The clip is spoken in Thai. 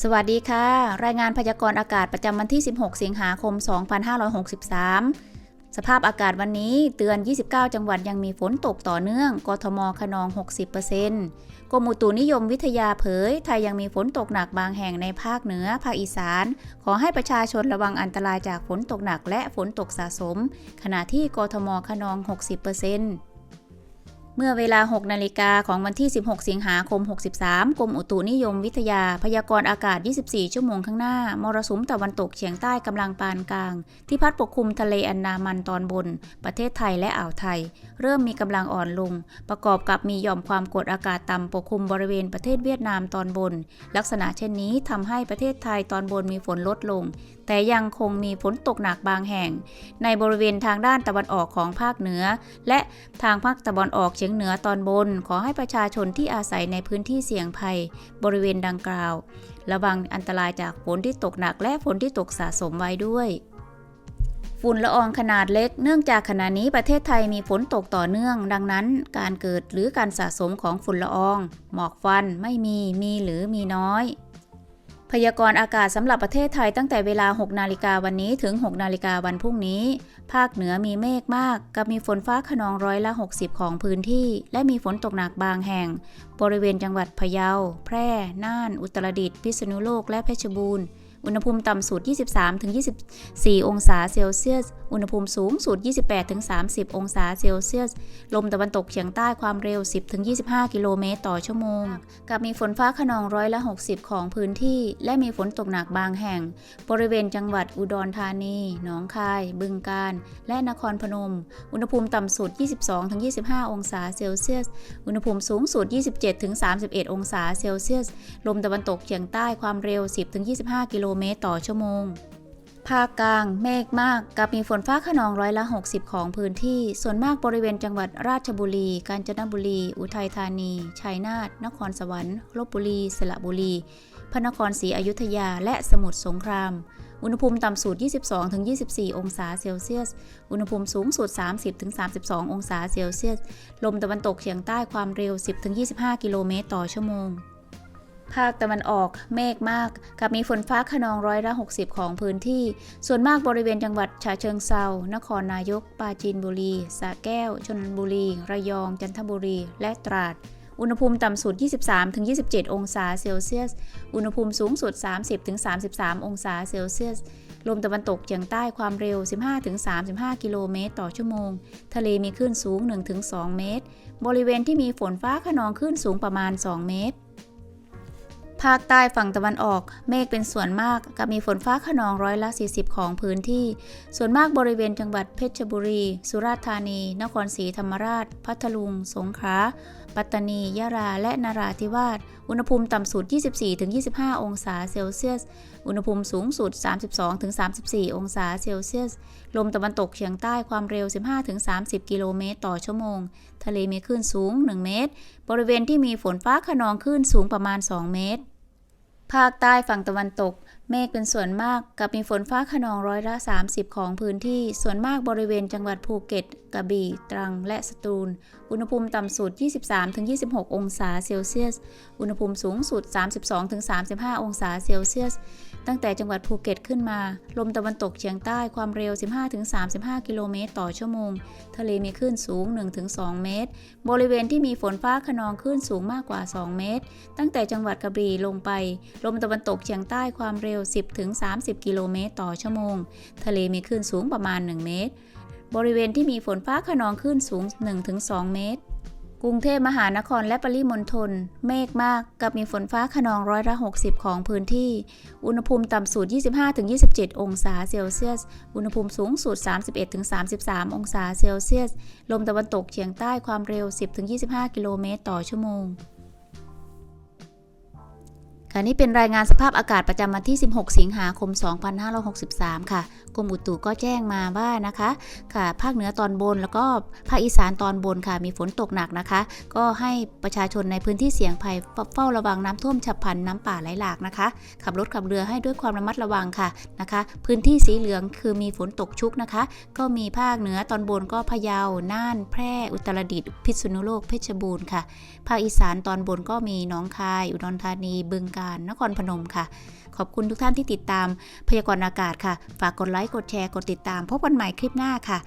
สวัสดีค่ะ รายงานพยากรณ์อากาศประจำวันที่ 16 สิงหาคม 2563 สภาพอากาศวันนี้เตือน 29 จังหวัดยังมีฝนตกต่อเนื่อง กทมขนอง 60%กรมอุตุนิยมวิทยาเผย ไทยยังมีฝนตกหนักบางแห่งในภาคเหนือ ภาคอีสาน ขอให้ประชาชนระวังอันตรายจากฝนตกหนักและฝนตกสะสม ขณะที่กทมขนอง 60% เมื่อเวลา 6 นาฬิกาของวันที่ 16 สิงหาคม 63 กรมอุตุนิยมวิทยา พยากรณ์อากาศ 24 ชั่วโมงข้างหน้า มรสุมตะวันตกเฉียงใต้กำลังปานกลาง ที่พัดปกคลุมทะเลอันดามันตอนบน ประเทศไทยและอ่าวไทย เริ่มมีกำลังอ่อนลง ประกอบกับมีหย่อมความกดอากาศต่ำปกคลุมบริเวณประเทศเวียดนามตอนบน ลักษณะเช่นนี้ทำให้ประเทศไทยตอนบนมีฝนลดลง แต่ยังคงมีฝนตกหนักบางแห่ง ในบริเวณทางด้านตะวันออกของภาคเหนือ และทางภาคตะวันออกเฉียงเหนือตอนบน ขอให้ประชาชนที่อาศัยในพื้นที่เสี่ยงภัย บริเวณดังกล่าว ระวังอันตรายจากฝนที่ตกหนักและฝนที่ตกสะสมไว้ด้วยฝุ่นละอองขนาดเล็ก เนื่องจากขณะนี้ประเทศไทยมีฝนตกต่อเนื่อง ดังนั้น การเกิดหรือการสะสมของฝุ่นละออง หมอกควันไม่มี มีหรือมีน้อย พยากรณ์อากาศสำหรับประเทศไทยตั้งแต่เวลา 6 นาฬิกาวันนี้ถึง 6 นาฬิกาวันพรุ่งนี้ ภาคเหนือมีเมฆมาก กับมีฝนฟ้าขนองร้อยละ 60 ของพื้นที่ และมีฝนตกหนักบางแห่ง บริเวณจังหวัดพะเยา แพร่ น่าน อุตรดิตถ์ พิษณุโลก และเพชรบูรณ์ อุณหภูมิต่ำสุด 23-24 องศาเซลเซียส อุณหภูมิสูงสุด 28-30 องศาเซลเซียส ลมตะวันตกเฉียงใต้ความเร็ว 10-25 กิโลเมตรต่อชั่วโมง กับมีฝนฟ้าขนองร้อยละ 60 ของพื้นที่ และมีฝนตกหนักบางแห่ง บริเวณจังหวัดอุดรธานี หนองคาย บึงกาฬ และนครพนม อุณหภูมิต่ำสุด 22-25 องศาเซลเซียส อุณหภูมิสูงสุด 27-31 องศาเซลเซียส ลมตะวันตกเฉียงใต้ความเร็ว 10-25 กิโลเมตรต่อชั่วโมง ภาคกลาง เมฆมาก กับมีฝนฟ้าขนองร้อยละ 60 ของพื้นที่ ส่วนมากบริเวณจังหวัดราชบุรี กาญจนบุรี อุทัยธานี ชัยนาท นครสวรรค์ ลบบุรี สระบุรี พระนครศรีอยุธยา และสมุทรสงครามอุณหภูมิต่ำสุด 22-24 องศาเซลเซียส อุณหภูมิสูงสุด 30-32 องศาเซลเซียส ลมตะวันตกเฉียงใต้ความเร็ว 10-25 กิโลเมตรต่อชั่วโมง ภาคตะวันออกเมฆมาก กับมีฝนฟ้าขนองร้อยละ 60 ของพื้นที่ ส่วนมากบริเวณจังหวัดฉะเชิงเซา นครนายก ปราจีนบุรีสระแก้วชลบุรี ระยอง จันทบุรี และตราด อุณหภูมิต่ำสุด 23-27 องศาเซลเซียส อุณหภูมิสูงสุด 30-33 องศาเซลเซียส ลมตะวันตกเฉียงใต้ความเร็ว 15-35 กิโลเมตรต่อชั่วโมง ทะเลมีคลื่นสูง 1-2 เมตร บริเวณที่มีฝนฟ้าขนองคลื่นสูงประมาณ 2 เมตร ภาคใต้ฝั่งตะวันออก เมฆเป็นส่วนมากกับมีฝนฟ้าขนองร้อยละ 40 ของพื้นที่ ส่วนมากบริเวณจังหวัดเพชรบุรี สุราษฎร์ธานี นครศรีธรรมราช พัทลุง สงขลา ปัตตานี ยะลา และนราธิวาส อุณหภูมิต่ำสุด 24-25 องศาเซลเซียส อุณหภูมิสูงสุด 32-34 องศาเซลเซียส ลมตะวันตกเฉียงใต้ความเร็ว 15-30 กิโลเมตรต่อชั่วโมง ทะเลมีคลื่นสูง 1 เมตร บริเวณที่มีฝนฟ้าขนองคลื่นสูงประมาณ 2 เมตร ภาคใต้ฝั่งตะวันตกเมฆเป็นส่วนมากกับมีฝนฟ้าขนองร้อยละ 30 ของพื้นที่ ส่วนมากบริเวณจังหวัดภูเก็ต กระบี่ ตรัง และสตูล อุณหภูมิต่ำสุด 23-26 องศาเซลเซียส อุณหภูมิสูงสุด 32-35 องศาเซลเซียส ตั้งแต่จังหวัดภูเก็ตขึ้นมา ลมตะวันตกเฉียงใต้ความเร็ว 15-35 กิโลเมตรต่อชั่วโมง ทะเลมีคลื่นสูง 1-2 เมตร บริเวณที่มีฝนฟ้าขนองคลื่นสูงมากกว่า 2 เมตร ตั้งแต่จังหวัดกระบี่ลงไป ลมตะวันตกเฉียงใต้ความเร็ว10-30 กิโลเมตรต่อชั่วโมง ทะเลมีคลื่นสูงประมาณ 1 เมตร บริเวณที่มีฝนฟ้าขนองคลื่นสูง 1-2 เมตร กรุงเทพมหานครและปริมณฑล เมฆมากกับมีฝนฟ้าขนองร้อยละ 60 ของพื้นที่ อุณหภูมิต่ำสุด 25-27 องศาเซลเซียส อุณหภูมิสูงสุด 31-33 องศาเซลเซียส ลมตะวันตกเฉียงใต้ความเร็ว 10-25 กิโลเมตรต่อชั่วโมง ค่ะนี่เป็นรายงานสภาพอากาศประจำวันที่ 16 สิงหาคม 2563 ค่ะ กรมอุตุก็แจ้งมาว่านะคะ ค่ะ ภาคเหนือตอนบนแล้วก็ภาคอีสานตอนบนค่ะ มีฝนตกหนักนะคะ ก็ให้ประชาชนในพื้นที่เสี่ยงภัยเฝ้าระวังน้ำท่วมฉับพลันน้ำป่าไหลหลากนะคะ ขับรถขับเรือให้ด้วยความระมัดระวังค่ะนะคะ พื้นที่สีเหลืองคือมีฝนตกชุกนะคะ ก็มีภาคเหนือตอนบนก็พะเยา น่าน แพร่ อุตรดิตถ์ พิษณุโลก เพชรบูรณ์ค่ะ ภาคอีสานตอนบนก็มีหนองคาย อุดรธานี บึงกาการนครพนมค่ะ ขอบคุณทุกท่านที่ติดตามพยากรณ์อากาศค่ะ ฝากกดไลค์ กดแชร์ กดติดตาม พบกันใหม่คลิปหน้าค่ะ